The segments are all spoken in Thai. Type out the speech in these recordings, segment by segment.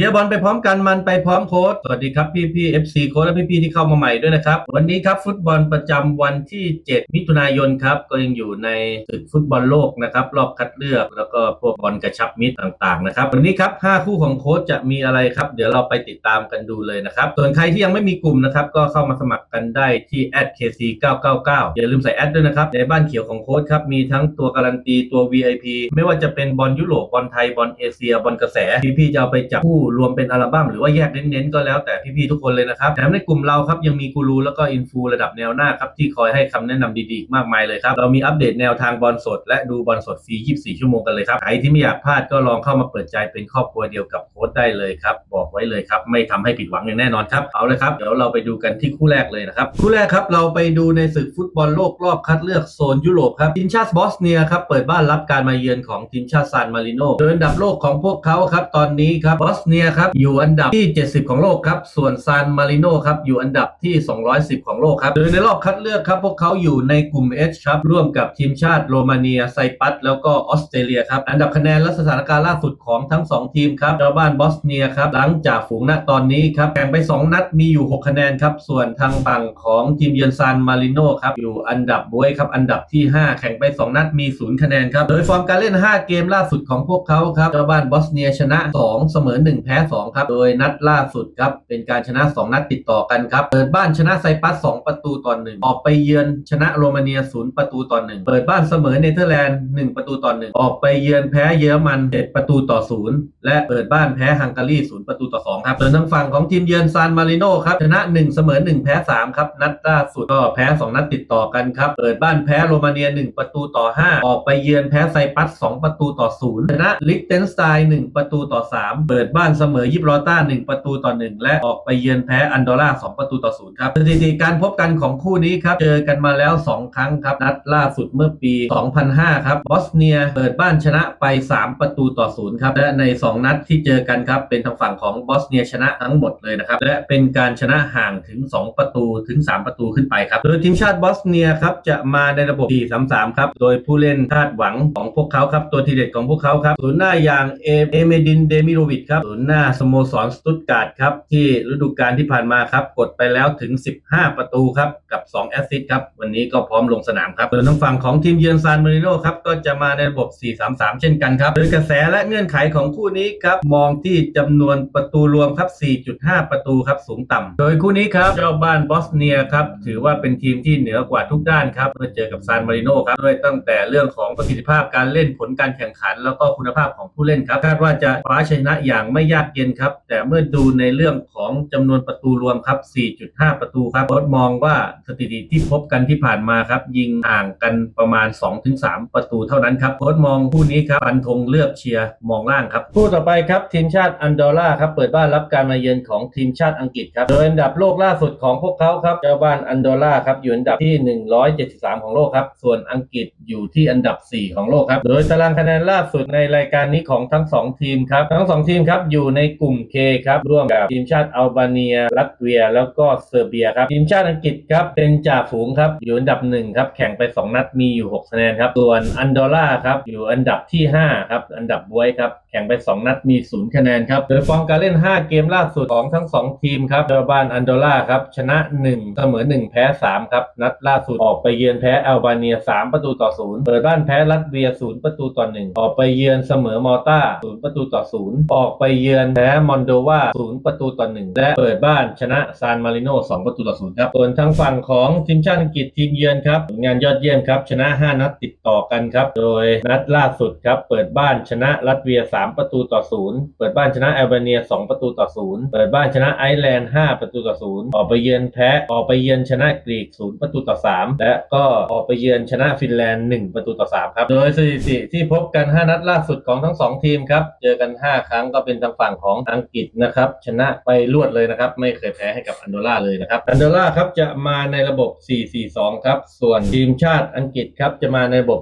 ชียร์บอลไปพร้อมกันมันไปพร้อมโค้ชสวัสดีครับพี่พี่เอฟซีโค้ชและพี่พี่ที่เข้ามาใหม่ด้วยนะครับ วันนี้ครับฟุตบอลประจำวันที่ 7 มิถุนายนครับ ก็ยังอยู่ในศึกฟุตบอลโลกนะครับ รอบคัดเลือกแล้วก็พวกบอลกระชับมิตรต่างๆนะครับ วันนี้ครับ 5 คู่ของโค้ชจะมีอะไรครับ เดี๋ยวเราไปติดตามกันดูเลยนะครับ ส่วนใครที่ยังไม่มีกลุ่มนะครับ ก็เข้ามาสมัครกันได้ที่ @kc999 อย่าลืมใส่แอดด้วยนะครับ ในบ้านเขียวของโค้ชครับมีทั้งตัวการันตีตัว VIP ไม่ว่าจะเป็นบอลยุโรปบอลไทยบอลเอเชียบอลกระแสพี่ๆจะเอาไปจับคู่รวมเป็นอัลบั้มหรือว่าแยกเน้นๆก็แล้วแต่พี่ๆทุกคนเลยนะครับแถมในกลุ่มเราครับยังมีกูรูแล้วก็อินฟูระดับแนวหน้าครับที่คอยให้คำแนะนำดีๆอีกมากมายเลยครับเรามีอัปเดตแนวทางบอลสด และดูบอลสดฟรี 24 ชั่วโมงกันเลยครับใครที่ไม่อยากพลาดก็ลองเข้ามาเปิดใจเป็นครอบครัวเดียวกับโค้ชได้เลยครับบอกไว้เลยครับไม่ทำให้ผิดหวังอย่างแน่นอนครับเอาเลยครับเดี๋ยวเราไปดูกันที่คู่แรกเลยนะครับคู่แรกครับเราไปดูในศึกฟุตบอลโลกรอบคัดเลือกโซนยุโรปครับทีมชาติบอสเนียครับเปิดบ้านรับการมาเยือนของทีมชาติซานมาริโนโดยอันดับโลกของพวกเขาครับตอนนี้ครับบอสเนียครับอยู่อันดับที่ 70 ของโลกครับส่วนซานมาริโนครับอยู่อันดับที่ 210 ของโลกครับโดยในรอบคัดเลือกครับพวกเขาอยู่ในกลุ่ม H ครับร่วมกับทีมชาติโรมาเนียไซปัสแล้วก็ออสเตรเลียครับอันดับคะแนนและสถานการณ์ล่าสุดของทั้ง 2 ทีมครับเจ้าบ้านบอสเนียครับหลังจากฝูงณตอนนี้ครับแข่งไป 2 นัดมีอยู่ 6 คะแนนครับส่วนทางฝั่งของทีมเยือนซานมาริโนครับอยู่อันดับบวยครับอันดับที่ 5 แข่งไป 2 นัดมี 0 คะแนนครับโดยฟอร์มการเล่น 5 เกมล่าสุดของพวกเขาครับเจ้าบ้านบอสเนียชนะ 2 เสมอ1แพ้ 2 ครับ โดยนัดล่าสุดครับ เป็นการชนะ 2 นัดติดต่อกันครับ เปิดบ้านชนะไซปัส 2 ประตูต่อ1ออกไปเยือนชนะโรมาเนีย 0 ประตูต่อ1เปิดบ้านเสมอเนเธอร์แลนด์ 1 ประตูต่อ1ออกไปเยือนแพ้เยอรมัน 7 ประตูต่อ 0 และเปิดบ้านแพ้ฮังการี 0 ประตูต่อ 2 ครับส่วนทางฝั่งของทีมเยือนซานมาริโนครับชนะ 1 เสมอ 1 แพ้ 3 ครับ นัดล่าสุดก็แพ้ 2 นัดติดต่อกันครับ เปิดบ้านแพ้โรมาเนีย 1 ประตูต่อ 5 ออกไปเยือนแพ้ไซปัส 2 ประตูต่อ0ชนะลิกเทนสไตน์1ประตูต่อ 3 เปิดบ้านเสมอยิบรอต้า 1 ประตูต่อ 1 และออกไปเยือนแพ้อันดอร่า 2 ประตูต่อ 0 ครับสถิติการพบกันของคู่นี้ครับ เจอกันมาแล้ว 2 ครั้งครับ นัดล่าสุดเมื่อปี 2005 ครับ บอสเนียเปิดบ้านชนะไป 3 ประตูต่อ 0 ครับ และใน 2 นัดที่เจอกันครับ เป็นทางฝั่งของบอสเนียชนะทั้งหมดเลยนะครับ และเป็นการชนะห่างถึง 2 ประตูถึง 3 ประตูขึ้นไปครับ โดยทีมชาติบอสเนียครับจะมาในระบบ 4-3-3 ครับ โดยผู้เล่นคาดหวังของพวกเขาครับ ตัวทีเด็ดของพวกเขาครับ ศูนย์หน้าอย่างเอเอเมดิน เดมิโรวิชครับศูนย์หน้าสโมสรสตุตการ์ดครับ ที่ฤดูกาลที่ผ่านมาครับ กดไปแล้วถึง 15 ประตูครับ กับ 2 แอสซิสต์ครับ วันนี้ก็พร้อมลงสนามครับส่วนทางฝั่งของทีมเยือนซานมาริโนครับ ก็จะมาในระบบ 4-3-3 เช่นกันครับโดยกระแสและเงื่อนไขของคู่นี้ครับ มองที่จำนวนประตูรวมครับ 4.5 ประตูครับสูงต่ำโดยคู่นี้ครับเจ้าบ้านบอสเนียครับถือว่าเป็นทีมที่เหนือกว่าทุกด้านครับเมื่อเจอกับซานมาริโนครับด้วยตั้งแต่เรื่องของประสิทธิภาพการเล่นผลการแข่งขัน แล้วก็คุณภาพของผู้เล่นครับคาดว่าจะคว้าชัยชนะอย่างไม่ยากเย็นครับ แต่เมื่อดูในเรื่องของจำนวนประตูรวมครับ 4.5 ประตูครับโค้ชมองว่าสถิติที่พบกันที่ผ่านมาครับ ยิงห่างกันประมาณ 2-3 ประตูเท่านั้นครับโค้ชมองคู่นี้ครับฟันธงเลือกเชียร์มองล่างครับคู่ต่อไปครับทีมชาติอันดอร่าครับเปิดบ้านรับการมาเยือนของทีมชาติอังกฤษครับโดยอันดับโลกล่าสุดของพวกเขาครับเจ้าบ้านอันดอร่าครับอยู่อันดับที่ 173 ของโลกครับส่วนอังกฤษอยู่ที่อันดับ 4 ของโลกครับโดยตารางคะแนนล่าสุดในรายการนี้ของทั้ง 2 ทีมครับทั้ง 2 ทีมครับอยูู่่ในกลุ่ม K ครับร่วมกับทีมชาติอัลบาเนีย ลัตเวีย แล้วก็เซอร์เบียครับทีมชาติอังกฤษครับเป็นจ่าฝูงครับอยู่อันดับ1ครับแข่งไป 2 นัดมีอยู่6คะแนนครับส่วนอันดอร่าครับอยู่อันดับที่5ครับอันดับบวยครับแข่งไป 2 นัดมี 0 คะแนนครับโดยฟอร์มการเล่น 5 เกมล่าสุดของทั้ง 2 ทีมครับเดอร์บานอันดอร่าครับชนะ 1 เสมอ 1 แพ้ 3 ครับ นัดล่าสุดออกไปเยือนแพ้อัลบาเนีย 3 ประตูต่อ 0 เปิดบ้านแพ้รัสเวีย 0 ประตูต่อ 1 ออกไปเยือนเสมอมอลตา0ประตูต่อ 0 ออกไปเยือนแพ้มอนโดวา0ประตูต่อ1และเปิดบ้านชนะซานมาริโน2ประตูต่อ0ครับ ส่วนทางฝั่งของทีมชาติอังกฤษทีมเยือนครับผลงานยอดเยี่ยมครับ ชนะ 5 นัดติดต่อกันครับ โดยนัดล่าสุดครับ เปิดบ้านชนะรัสเวีย 3 ประตูต่อ0เปิดบ้านชนะแอลเบเนีย 2 ประตูต่อ0เปิดบ้านชนะไอร์แลนด์ 5 ประตูต่อ0ออกไปเยือนแพ้ออกไปเยือนชนะกรีก 0 ประตูต่อ 3 และก็ออกไปเยือนชนะฟินแลนด์ 1 ประตูต่อ3ครับโดยสถิติที่พบกัน 5 นัดล่าสุดของทั้ง 2 ทีมครับเจอกัน 5 ครั้งก็เป็นทางฝั่งของอังกฤษนะครับชนะไปรวดเลยนะครับ ไม่เคยแพ้ให้กับอันโดล่าเลยนะครับอันโดล่าครับจะมาในระบบ 4-4-2 ครับ ส่วนทีมชาติอังกฤษครับจะมาในระบบ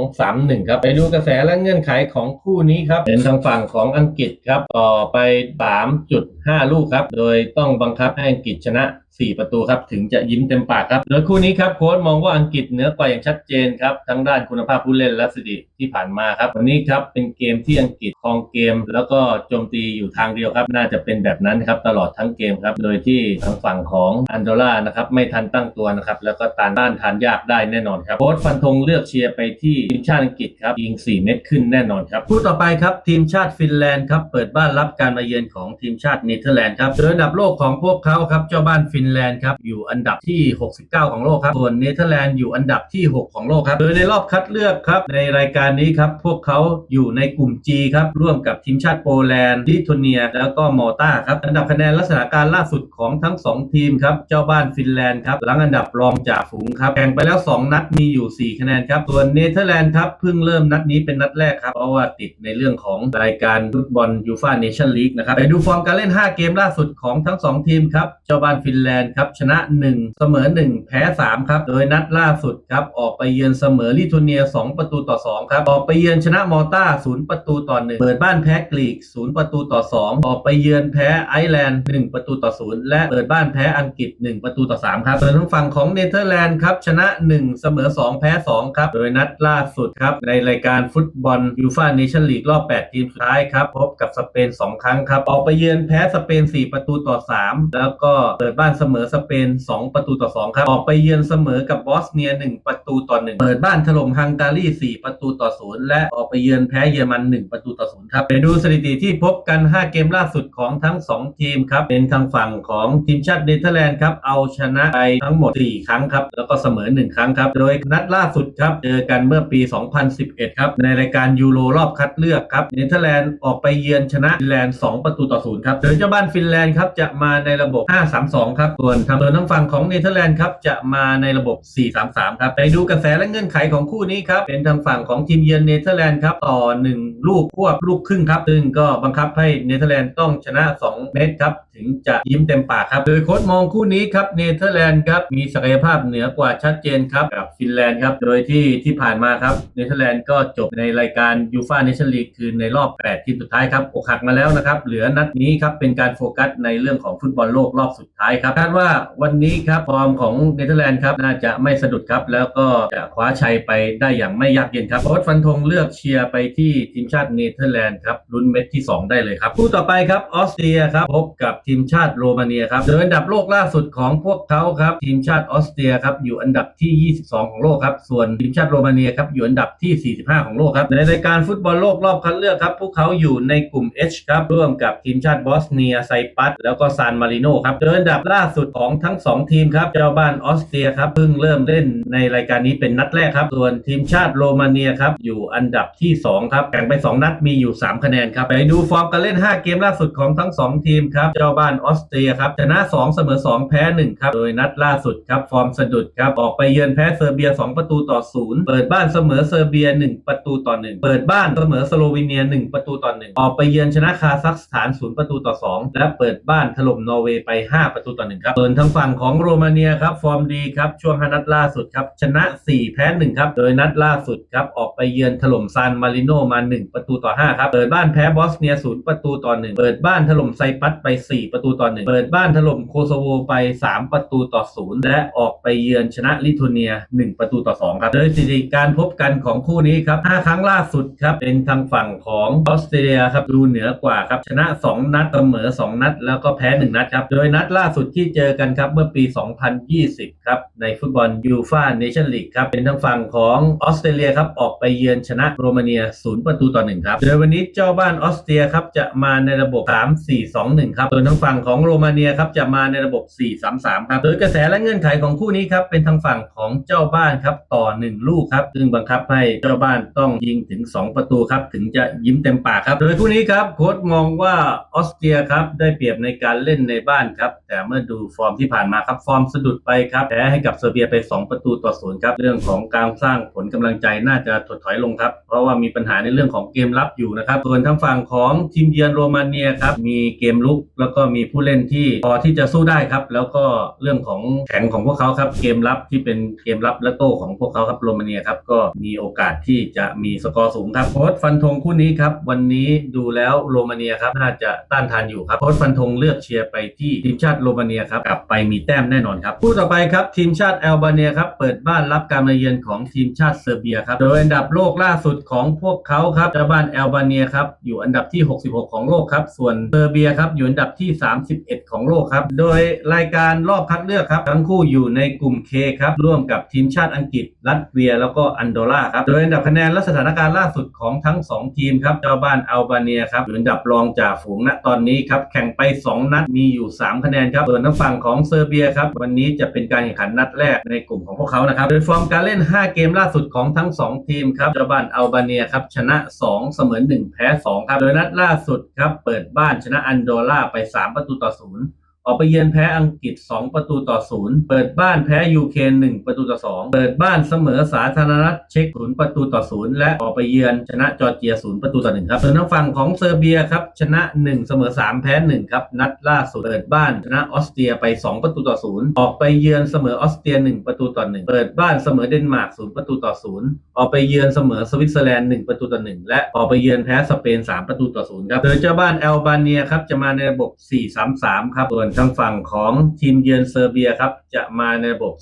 4-2-3-1 ครับ ไปดูกระแสและเงื่อนไขของคู่นี้ครับเป็นทางฝั่งของอังกฤษครับต่อไป 3.5 ลูกครับ โดยต้องบังคับให้อังกฤษชนะ4 ประตูครับถึงจะยิ้มเต็มปากครับ โดยคู่นี้ครับโค้ชมองว่าอังกฤษเหนือกว่าอย่างชัดเจนครับทั้งด้านคุณภาพผู้เล่นและสถิติ ที่ผ่านมาครับ วันนี้ครับเป็นเกมที่อังกฤษครองเกม แล้วก็โจมตีอยู่ทางเดียวครับ น่าจะเป็นแบบนั้นครับตลอดทั้งเกมครับ โดยที่ทางฝั่งของอันโดล่านะครับไม่ทันตั้งตัวนะครับแล้วก็ตานต้านทานยากได้แน่นอนครับโค้ชฟันธงเลือกเชียร์ไปที่ทีมชาติอังกฤษครับยิง 4 เม็ดขึ้นแน่นอนครับคู่ต่อไปครับทีมชาติฟินแลนด์ครับเปิดบ้านรับการมาเยือนของทีมชาติเนเธอร์แลนด์ครับโดยอันดับโลกของพวกเขาครับเจ้าบ้านฟินแลนด์ครับอยู่อันดับที่ 69 ของโลกครับส่วนเนเธอร์แลนด์อยู่อันดับที่ 6 ของโลกครับโดยในรอบคัดเลือกครับในรายการนี้ครับ พวกเขาอยู่ในกลุ่ม G ครับ ร่วมกับทีมชาติโปแลนด์ลิทัวเนีย แล้วก็มอลตาครับ อันดับคะแนนลักษณะการล่าสุดของทั้ง 2 ทีมครับ เจ้าบ้านฟินแลนด์ครับหลังอันดับรองจากฝูงครับแข่งไปแล้ว 2 นัดมีอยู่ 4 คะแนนครับ ส่วนเนเธอร์แลนด์ครับเพิ่งเริ่มนัดนี้เป็นนัดแรกครับ เพราะว่าติดในเรื่องของรายการฟุตบอลยูฟ่าเนชั่นลีกนะครับไปดูฟอร์มการเล่น 5 เกมล่าสุดของทั้ง 2 ทีมครับเจ้าบ้านฟินแลนด์ครับชนะ 1 เสมอ 1 แพ้ 3 ครับ โดยนัดล่าสุดครับออกไปเยือนเสมอลิทัวเนีย 2 ประตูต่อ 2 ครับออกไปเยือนชนะมอลตา0ประตูต่อ1เปิดบ้านแพ้กรีก0ประตูต่อ2ออกไปเยือนแพ้ไอร์แลนด์1ประตูต่อ0และเปิดบ้านแพ้อังกฤษ1ประตูต่อ3ครับส่วนทางฝั่งของเนเธอร์แลนด์ครับชนะ1เสมอ2แพ้2ครับ โดยนัดล่าสุดครับในรายการฟุตบอลยูฟ่าเนชั่นลีกรอบ8ทีมสุดท้ายครับพบกับสเปน2ครั้งครับออกไปเยือนแพ้สเปน4ประตูต่อ3แล้วก็เปิดบ้านเสมอสเปน2ประตูต่อ2ครับออกไปเยือนเสมอกับบอสเนีย1ประตูต่อ1เปิดบ้านถล่มฮังการี4ประตูต่อ0และออกไปเยือนแพ้เยอรมัน 1 ประตูต่อ0ครับไปดูสถิติที่พบกัน 5 เกมล่าสุดของทั้ง 2 ทีมครับเป็นทางฝั่งของทีมชาติเนเธอร์แลนด์ครับเอาชนะไปทั้งหมด 4 ครั้งครับแล้วก็เสมอ 1 ครั้งครับโดยนัดล่าสุดครับเจอกันเมื่อปี 2011 ครับในรายการยูโรรอบคัดเลือกครับเนเธอร์แลนด์ออกไปเยือนชนะฟินแลนด์ 2 ประตูต่อ0ครับโดยเจ้าบ้านฟินแลนด์ครับจะมาในระบบ 5-3-2 ครับส่วนทางส่วนทางฝั่งของเนเธอร์แลนด์ครับจะมาในระบบ 4-3-3 ครับไปดูกระแสและเงื่อนไขของคู่นี้ครับเป็นทางฝั่งของทีีมเยือนเนเธอร์แลนด์ครับต่อ 1 ลูกควบลูกครึ่งครับ ซึ่งก็บังคับให้เนเธอร์แลนด์ต้องชนะ 2 เม็ดครับ ถึงจะยิ้มเต็มปากครับ โดยโค้ชมองคู่นี้ครับเนเธอร์แลนด์ครับมีศักยภาพเหนือกว่าชัดเจนครับกับฟินแลนด์ครับโดยที่ที่ผ่านมาครับเนเธอร์แลนด์ก็จบในรายการยูฟ่าเนชั่นลีกคือในรอบ 8 ทีมสุดท้ายครับอกหักมาแล้วนะครับเหลือนัดนี้ครับเป็นการโฟกัสในเรื่องของฟุตบอลโลกรอบสุดท้ายครับคาดว่าวันนี้ครับฟอร์มของเนเธอร์แลนด์ครับน่าจะไม่สะดุดครับแล้วก็จะคว้าชัยไปได้อย่างไม่ยากเย็นครับโค้ชฟันธงเลือกเชียร์ไปที่ทีมชาติเนเธอร์แลนด์ครับลุ้นเม็ดที่ 2 ได้เลยครับคู่ต่อไปครับออสเตรียครับพบกับทีมชาติโรมาเนียครับโดยอันดับโลกล่าสุดของพวกเขาครับทีมชาติออสเตรียครับอยู่อันดับที่ 22 ของโลกครับส่วนทีมชาติโรมาเนียครับอยู่อันดับที่ 45 ของโลกครับในรายการฟุตบอลโลกรอบคัดเลือกครับพวกเขาอยู่ในกลุ่ม H ครับร่วมกับทีมชาติบอสเนียไซปัสแล้วก็ซานมาริโนครับโดยอันดับล่าสุดของทั้ง 2 ทีมครับเจ้าบ้านออสเตรียครับเพิ่งเริ่มเล่นในรายการนี้เป็นนัดแรกครับส่วนทีมชาติโรมาเนียครับอยู่อันดับที่ 2 ครับแข่งไป 2 นัดมีอยู่ 3 คะแนนครับ ไปดูฟอร์มการเล่น 5 เกมล่าสุดของทั้ง 2 ทีมครับ เจ้าบ้านออสเตรียครับชนะ 2 เสมอ 2 แพ้ 1 ครับ โดยนัดล่าสุดครับ ฟอร์มสะดุดครับ ออกไปเยือนแพ้เซอร์เบีย 2 ประตูต่อ 0 เปิดบ้านเสมอเซอร์เบีย 1 ประตูต่อ 1 เปิดบ้านเสมอสโลวีเนีย 1 ประตูต่อ 1 ออกไปเยือนชนะคาซัคสถาน 0 ประตูต่อ 2 และเปิดบ้านถล่มนอร์เวย์ไป 5 ประตูต่อ 1 ครับส่วนทางฝั่งของโรมาเนียครับฟอร์มดีครับช่วง5นัดล่าสุดครับชนะ 4 แพ้ 1 ครับ โดยนัดล่าสุดครับออกไปเยือนถล่มซานมาริโนมา 1 ประตูต่อ 5 ครับ เปิดบ้านแพ้บอสเนีย0ประตูต่อ 1 เปิดบ้านถล่มไซปัสไป 4 ประตูต่อ 1 เปิดบ้านถล่มโคโซโวไป 3 ประตูต่อ 0 และออกไปเยือนชนะลิทัวเนีย 1 ประตูต่อ 2 ครับ โดยสถิติการพบกันของคู่นี้ครับ 5 ครั้งล่าสุดครับ เป็นทางฝั่งของออสเตรเลียครับดูเหนือกว่าครับ ชนะ 2 นัดเสมอ 2 นัด แล้วก็แพ้ 1 นัดครับ โดยนัดล่าสุดที่เจอกันครับเมื่อปี 2020 ครับในฟุตบอลยูฟาเนชั่นลีกครับเป็นทางฝั่งของออสเตรเลียครับออกไปเยือนชนะโรมาเนีย 0 ประตูต่อ 1 ครับ โดยวันนี้เจ้าบ้านออสเตรียครับจะมาในระบบ 3-4-2-1 ครับส่วนทางฝั่งของโรมาเนียครับจะมาในระบบ 4-3-3 ครับ โดยกระแสและเงื่อนไขของคู่นี้ครับเป็นทางฝั่งของเจ้าบ้านครับต่อ 1 ลูกครับ ซึ่งบังคับให้เจ้าบ้านต้องยิงถึง 2 ประตูครับถึงจะยิ้มเต็มปากครับ โดยคู่นี้ครับโค้ชมองว่าออสเตรียครับได้เปรียบในการเล่นในบ้านครับแต่เมื่อดูฟอร์มที่ผ่านมาครับฟอร์มสะดุดไปครับแพ้ให้กับเซอร์เบียไป 2 ประตูต่อศูนย์ครับเรื่องของการสร้างผลกำลังใจน่าจะถดถอยลงครับ เพราะว่ามีปัญหาในเรื่องของเกมรับอยู่นะครับ ส่วนทางฝั่งของทีมเยือนโรมาเนียครับมีเกมลุกแล้วก็มีผู้เล่นที่พอที่จะสู้ได้ครับ แล้วก็เรื่องของแข็งของพวกเขาครับ เกมรับที่เป็นเกมรับและโต้ของพวกเขาครับโรมาเนียครับก็มีโอกาสที่จะมีสกอร์สูงครับโค้ชฟันธงคู่นี้ครับวันนี้ดูแล้วโรมาเนียครับน่าจะต้านทานอยู่ครับโค้ชฟันธงเลือกเชียร์ไปที่ทีมชาติโรมาเนียครับกลับไปมีแต้มแน่นอนครับคู่ต่อไปครับทีมชาติแอลบาเนียครับเปิดบ้านรับการมาเยือนของทีมชาติเซอร์เบียครับโดยอันดับโลกล่าสุดของพวกเขาครับเจ้าบ้านแอลบาเนียครับอยู่อันดับที่ 66 ของโลกครับส่วนเซอร์เบียครับอยู่อันดับที่ 31 ของโลกครับโดยรายการรอบคัดเลือกครับทั้งคู่อยู่ในกลุ่ม K ครับร่วมกับทีมชาติอังกฤษ รัสเซีย แล้วก็อันโดราครับโดยอันดับคะแนนและสถานการณ์ล่าสุดของทั้ง 2 ทีมครับเจ้าบ้านอัลบาเนียครับอยู่อันดับรองจากฝูงณตอนนี้ครับแข่งไป 2 นัดมีอยู่ 3 คะแนนครับส่วนทางฝั่งของเซอร์เบียครับวันนี้จะเป็นการแข่งขันนัดแรกในกลุ่มของพวกเขานะครับโดยฟอร์มการเล่น 5 เกมล่าสุดของทั้ง 2 ทีมครับเจ้าบ้านอัลบาเนียครับชนะ 2 เสมอ1แพ้2ครับโดยนัดล่าสุดครับเปิดบ้านชนะอันโดราไป 3 ประตูต่อ 0 ออกไปเยือนแพ้อังกฤษ 2 ประตูต่อ 0 เปิดบ้านแพ้ยูเครน1ประตูต่อ 2 เปิดบ้านเสมอสาธารณรัฐเช็ก0ประตูต่อ 0 และออกไปเยือนชนะจอร์เจีย 0 ประตูต่อ 1 ครับส่วนทางฝั่งของเซอร์เบียครับชนะ 1 เสมอ 3 แพ้ 1 ครับ นัดล่าสุดเปิดบ้านชนะออสเตรียไป 2 ประตูต่อ 0 ออกไปเยือนเสมอออสเตรีย 1 ประตูต่อ 1 เปิดบ้านเสมอเดนมาร์ก 0 ประตูต่อ 0 ออกไปเยือนเสมอสวิตเซอร์แลนด์ 1 ประตูต่อ 1 และออกไปเยือนแพ้สเปน 3 ประตูต่อ 0 ครับโดยเจ้าบ้านแอลบาเนียครับจะมาในระบบ 4-3-3 ครับส่วนทางฝั่งของทีมเยือนเซอร์เบียครับจะมาในระบบ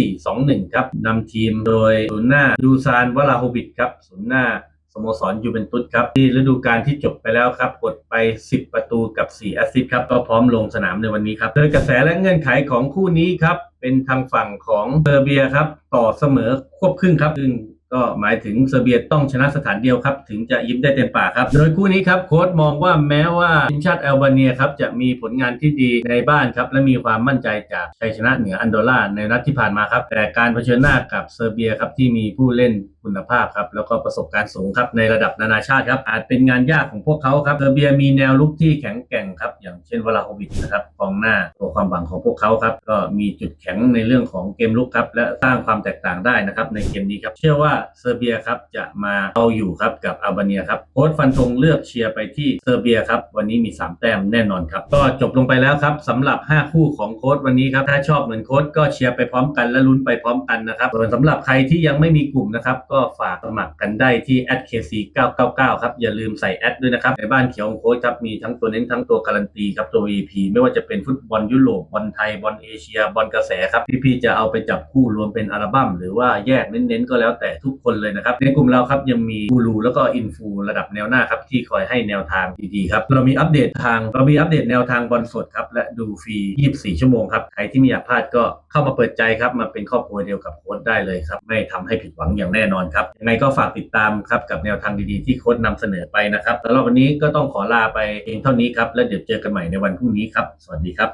3-4-2-1 ครับนำทีมโดยศูนย์หน้าดูซานวลาโฮวิชครับศูนย์หน้าสโมสรยูเวนตุสครับ ที่ฤดูกาลที่จบไปแล้วครับ กดไป 10 ประตูกับ 4 แอสซิสต์ครับ ก็พร้อมลงสนามในวันนี้ครับโดยกระแสและเงื่อนไขของคู่นี้ครับ เป็นทางฝั่งของเซอร์เบียครับ ต่อเสมอควบครึ่งครับซึ่ง ก็หมายถึงเซอร์เบียต้องชนะสถานเดียวครับ ถึงจะยิ้มได้เต็มปากครับ โดยคู่นี้ครับโค้ชมองว่าแม้ว่าทีมชาติแอลบาเนียครับจะมีผลงานที่ดีในบ้านครับ และมีความมั่นใจจากชัยชนะเหนืออันโดราในนัดที่ผ่านมาครับ แต่การเผชิญหน้ากับเซอร์เบียครับที่มีผู้เล่นคุณภาพครับแล้วก็ประสบการณ์สูงครับในระดับนานาชาติครับอาจเป็นงานยากของพวกเขาครับเซอร์เบียมีแนวลุกที่แข็งแกร่งครับอย่างเช่นวลาโฮวิชนะครับกองหน้าตัวความหวังของพวกเขาครับก็มีจุดแข็งในเรื่องของเกมลุกครับและสร้างความแตกต่างได้นะครับในเกมนี้ครับเชื่อว่าเซอร์เบียครับจะมาเอาอยู่ครับกับอัลบาเนียครับโค้ชฟันธงเลือกเชียร์ไปที่เซอร์เบียครับวันนี้มี 3 แต้มแน่นอนครับ ก็จบลงไปแล้วครับสำหรับ 5 คู่ของโค้ชวันนี้ครับถ้าชอบเหมือนโค้ชก็เชียร์ไปพร้อมกันและลุ้นไปพร้อมกันนะครับส่วนสำหรับใครที่ยังไม่มีกลุ่มนะครับก็ฝากสมัครกันได้ที่ @kc999 ครับอย่าลืมใส่แอดด้วยนะครับในบ้านเขียวของโค้ชครับมีทั้งตัวเน้นทั้งตัวการันตีครับตัว VP ไม่ว่าจะเป็นฟุตบอลยุโรปบอลไทยบอลเอเชียบอลกระแสครับพี่ๆจะเอาไปจับคู่รวมเป็นอัลบั้มหรือว่าแยกเน้นๆก็แล้วแต่ทุุกคนเลยนะครับ ในกลุ่มเราครับยังมีกูรูแล้วก็อินฟูระดับแนวหน้าครับที่คอยให้แนวทางดีๆครับเรามีอัปเดตทางเรามีอัปเดตแนวทางบอลสดครับและดูฟรี 24 ชั่วโมงครับใครที่ไม่อยากพลาดก็เข้ามาเปิดใจครับมาเป็นครอบครัวเดียวกับโค้ชได้เลยครับไม่ทำให้ผิดหวังอย่างแน่นอนครับยังไงก็ฝากติดตามครับกับแนวทางดีๆที่โค้ชนำเสนอไปนะครับสำหรับวันนี้ก็ต้องขอลาไปเพียงเท่านี้ครับแล้วเดี๋ยวเจอกันใหม่ในวันพรุ่งนี้ครับ สวัสดีครับ